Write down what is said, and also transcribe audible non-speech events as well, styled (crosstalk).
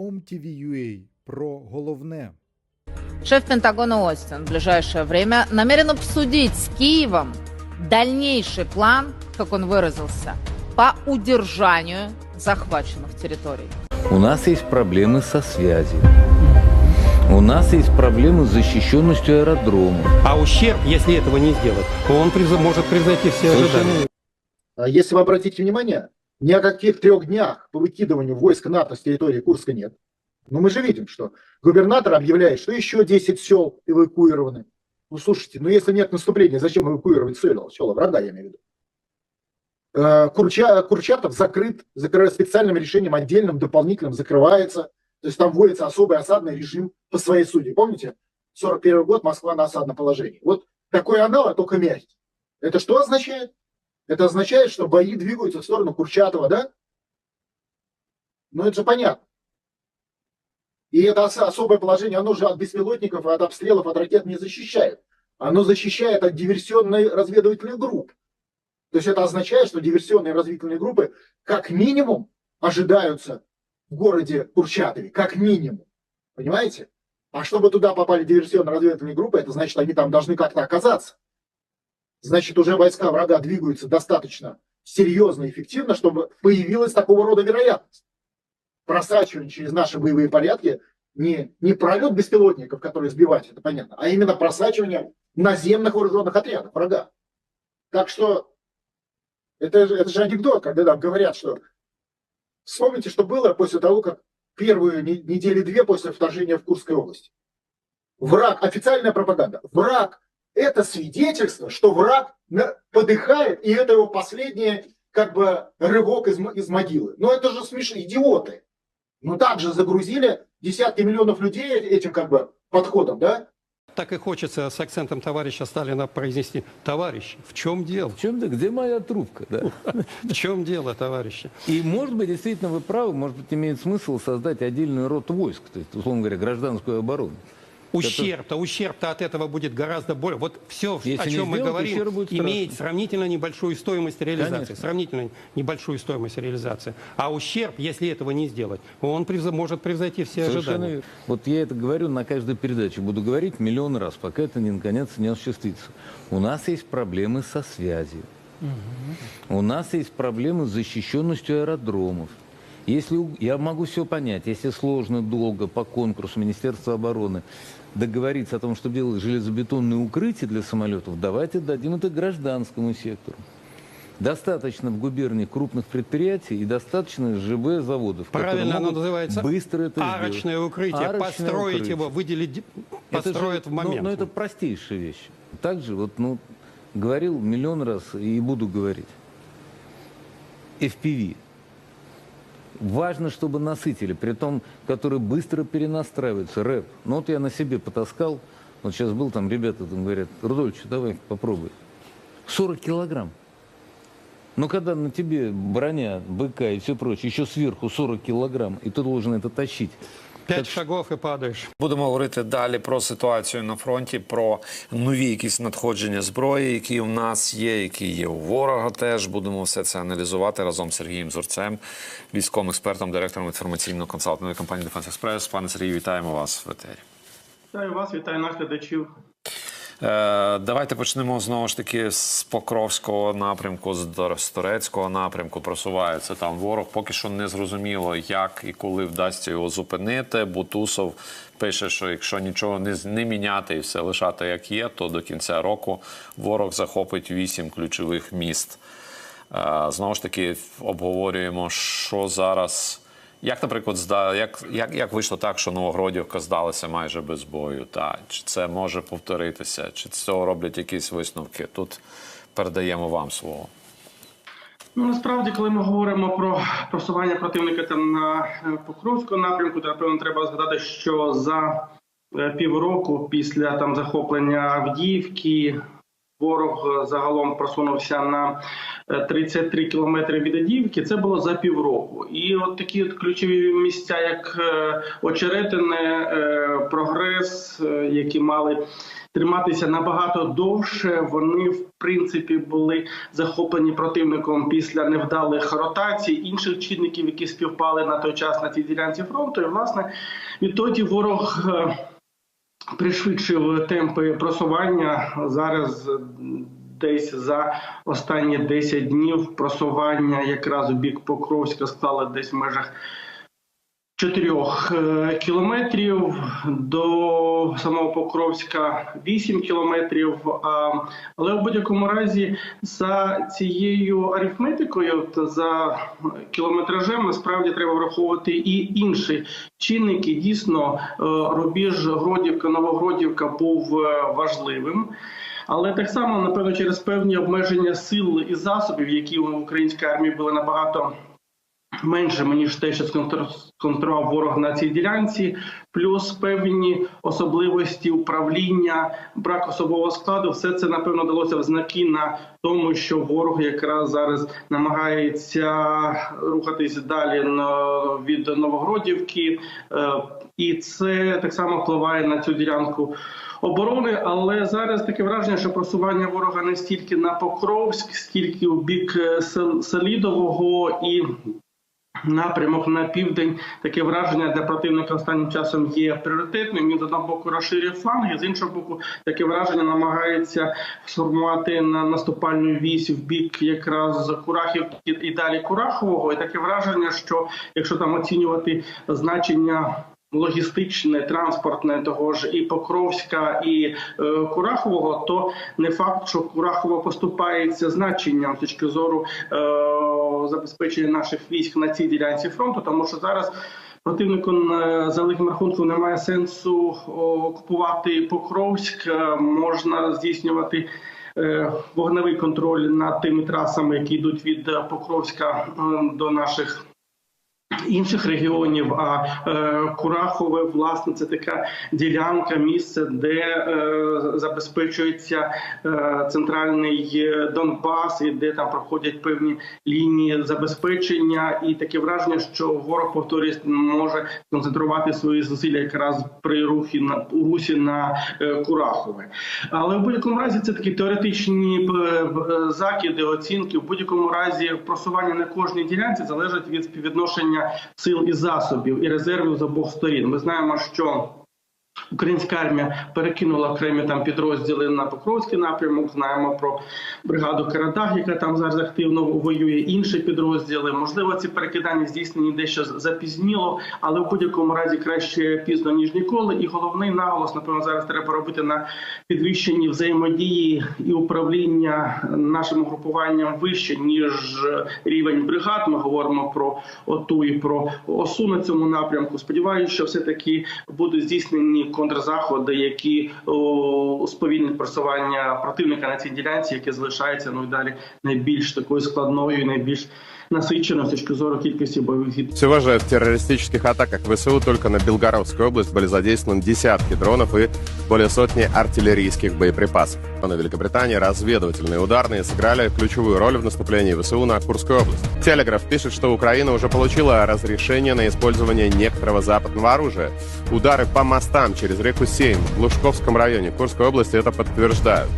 OMTV.ua про головне. Шеф Пентагона Остин в ближайшее время намерен обсудить с Киевом дальнейший план, как он выразился, по удержанию захваченных территорий. У нас есть проблемы со связью. У нас есть проблемы с защищенностью аэродрома. А ущерб, если этого не сделать, он приз- может превзойти все ожидания. А Если вы обратите внимание, ни о каких трех днях по выкидыванию войск НАТО с территории Курска нет. Но мы же видим, что губернатор объявляет, что еще 10 сел эвакуированы. Ну, слушайте, ну если нет наступления, зачем эвакуировать села? Села врага, я имею в виду. Э, Курча- Курчатов закрыт, закрыт специальным решением, отдельным, дополнительным, закрывается. То есть там вводится особый осадный режим по своей сути. Помните? 41 год, Москва на осадном положении. Вот такой аналог, только мягкий. Это что означает? Это означает, что бои двигаются в сторону Курчатова, да? Ну, это же понятно. И это ос- особое положение, оно же от беспилотников, от обстрелов, от ракет не защищает. Оно защищает от диверсионной разведывательных групп. То есть это означает, что диверсионные разведывательные группы как минимум ожидаются в городе Курчатове. Как минимум. Понимаете? А чтобы туда попали диверсионно-разведывательные группы, это значит, они там должны как-то оказаться значит, уже войска врага двигаются достаточно серьезно и эффективно, чтобы появилась такого рода вероятность. Просачивание через наши боевые порядки не, не пролет беспилотников, которые сбивать, это понятно, а именно просачивание наземных вооруженных отрядов врага. Так что это, это же анекдот, когда нам говорят, что вспомните, что было после того, как первую не- недели-две после вторжения в Курской области. Враг, официальная пропаганда, враг это свидетельство, что враг подыхает, и это его последний как бы рывок из, из могилы. Но это же смешно, идиоты. Ну так же загрузили десятки миллионов людей этим как бы подходом, да? Так и хочется с акцентом товарища Сталина произнести. Товарищи, в чем дело? В чем-то, где моя трубка, да? (laughs) В чем дело, товарищи? И, может быть, действительно вы правы, может быть, имеет смысл создать отдельный род войск, то есть, условно говоря, гражданскую оборону. Ущерб-то, ущерб-то от этого будет гораздо больше. Вот все, Если о чем мы сделать, говорим, ущерб будет имеет сравнительно небольшую стоимость реализации. Конечно. Сравнительно небольшую стоимость реализации. А ущерб, если этого не сделать, он превз- может превзойти все Совершенно ожидания. верно. Вот я это говорю на каждой передаче, буду говорить миллион раз, пока это не, наконец не осуществится. У нас есть проблемы со связью. У нас есть проблемы с защищенностью аэродромов. Если я могу все понять, если сложно, долго по конкурсу Министерства обороны договориться о том, чтобы делать железобетонные укрытия для самолетов, давайте дадим это гражданскому сектору. Достаточно в губернии крупных предприятий и достаточно ЖБ заводов. Правильно оно называется быстро это сделать. Арочное укрытие. Арочное построить укрытие. его, выделить, Это же, в ну, момент. Ну, это простейшая вещь. Также вот, ну, говорил миллион раз и буду говорить. FPV. Важно, чтобы насытили, при том, который быстро перенастраивается, рэп. Ну вот я на себе потаскал, вот сейчас был там, ребята там говорят, Рудольевич, давай попробуй. 40 килограмм. Но когда на тебе броня, БК и все прочее, еще сверху 40 килограмм, и ты должен это тащить. Пять шагов і падаєш. Будемо говорити далі про ситуацію на фронті, про нові якісь надходження зброї, які в нас є, які є у ворога. Теж будемо все це аналізувати разом з Сергієм Зурцем, військовим експертом, директором інформаційно-консалтингової компанії Defense Express. Пане Сергію, вітаємо вас в етері. Вітаю вас, вітаю наглядачів. Е, Давайте почнемо знову ж таки з Покровського напрямку, з Дор- Торецького напрямку. Просувається там ворог. Поки що не зрозуміло, як і коли вдасться його зупинити. Бутусов пише, що якщо нічого не, не міняти і все лишати як є, то до кінця року ворог захопить вісім ключових міст. Е, Знову ж таки, обговорюємо, що зараз. Як, наприклад, зда... як, як, як вийшло так, що Новогродівка здалася майже без бою? Та? Чи це може повторитися? Чи з цього роблять якісь висновки? Тут передаємо вам слово. Ну насправді, коли ми говоримо про просування противника там на е, Покровському напрямку, то напевно треба згадати, що за е, півроку після там захоплення Авдіївки ворог загалом просунувся на е, 33 кілометри від Адіївки. Це було за півроку. І от такі от ключові місця, як е, Очеретине, е, Прогрес, е, які мали триматися набагато довше. Вони в принципі були захоплені противником після невдалих ротацій інших чинників, які співпали на той час на цій ділянці фронту. І власне відтоді ворог. Пришвидшив темпи просування зараз. Десь за останні 10 днів просування якраз у бік Покровська склали десь в межах 4 е, кілометрів до самого Покровська 8 кілометрів. Але в будь-якому разі за цією арифметикою за кілометражем насправді треба враховувати і інші чинники. Дійсно, е, рубіж Гродівка, Новогродівка був е, важливим. Але так само, напевно, через певні обмеження сил і засобів, які у української армії були набагато меншими, ніж те, що сконцентрував ворог на цій ділянці, плюс певні особливості управління, брак особового складу, все це напевно далося в знаки на тому, що ворог якраз зараз намагається рухатись далі від Новогродівки, Е, і це так само впливає на цю ділянку. Оборони, але зараз таке враження, що просування ворога не стільки на Покровськ, скільки у бік е, Селідового і напрямок на південь. Таке враження для противника останнім часом є пріоритетним. Він з одного боку розширює фланги, з іншого боку, таке враження намагається сформувати на наступальну вісь в бік якраз Курахівки і далі Курахового. І таке враження, що якщо там оцінювати значення. Логістичне, транспортне того ж і Покровська, і е, Курахового, то не факт, що Курахово поступається значенням з точки зору е, забезпечення наших військ на цій ділянці фронту, тому що зараз противнику е, за великим рахунком немає сенсу окупувати Покровськ, е, можна здійснювати. е, Вогневий контроль над тими трасами, які йдуть від е, Покровська е, до наших інших регіонів. А е, Курахове, власне, це така ділянка, місце, де е, забезпечується е, центральний Донбас, і де там проходять певні лінії забезпечення, і таке враження, що ворог повторюсь може концентрувати свої зусилля якраз при рухі на русі на Курахове. Але в будь-якому разі це такі теоретичні закиди, оцінки. В будь-якому разі просування на кожній ділянці залежить від співвідношення сил і засобів і резервів з обох сторін. Ми знаємо, що Українська армія перекинула окремі там підрозділи на Покровський напрямок. Знаємо про бригаду Карадах, яка там зараз активно воює. Інші підрозділи. Можливо, ці перекидання здійснені дещо запізніло, але в будь-якому разі краще пізно ніж ніколи. І головний наголос, напевно, зараз треба робити на підвищенні взаємодії і управління нашим групуванням вище ніж рівень бригад. Ми говоримо про ОТУ і про ОСУ на цьому напрямку. Сподіваюся, що все таки будуть здійснені контрзаходи, які о, сповільнять просування противника на цій ділянці, яке залишається ну і далі найбільш такою складною, найбільш насиченою з точки зору кількості бойових зіткнень. Всего же в террористических атаках ВСУ только на Белгородскую область были задействованы десятки дронов и более сотни артиллерийских боеприпасов. А на Великобритании разведывательные ударные сыграли ключевую роль в наступлении ВСУ на Курскую область. Телеграф пишет, что Украина уже получила разрешение на использование некоторого западного оружия. Удары по мостам через реку Сейм в Лужковском районе Курской области это подтверждают.